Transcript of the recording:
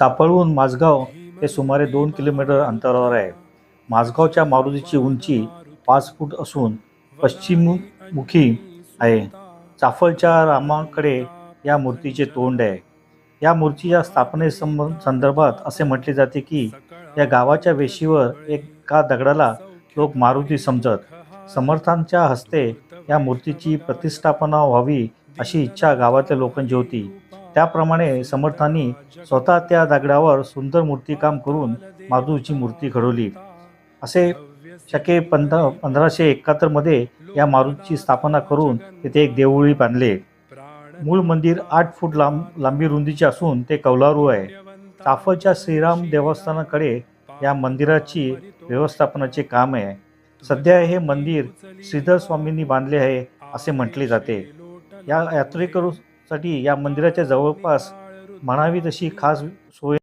चापळहून माझगाव हे सुमारे दोन किलोमीटर अंतरावर आहे. माझगावच्या मारुतीची उंची पाच फूट असून पश्चिममुखी आहे. चाफळच्या रामाकडे या मूर्तीचे तोंड आहे. या मूर्तीच्या स्थापने संदर्भात असे म्हटले जाते की या गावाच्या वेशीवर एका दगडाला लोक मारुती समजत. समर्थांच्या हस्ते या मूर्तीची प्रतिष्ठापना व्हावी अशी इच्छा गावातल्या लोकांची होती. त्याप्रमाणे समर्थांनी स्वतः त्या दगडावर सुंदर मूर्तीकाम करून माधूची मूर्ती घडवली. असे शके पंधरा पंधराशे एकाहत्तरमध्ये या मारुतीची स्थापना करून तिथे एक देऊळी बांधले. मूळ मंदिर आठ फूट लांब लांबी रुंदीचे असून ते कौलारू आहे. चाफळच्या श्रीराम देवस्थानाकडे या मंदिराची व्यवस्थापनाचे काम आहे. सध्या हे मंदिर श्रीधर स्वामींनी बांधले आहे असे म्हटले जाते. या यात्रेकरू साठी या मंदिराच्या जवळपास म्हणावी तशी खास सोय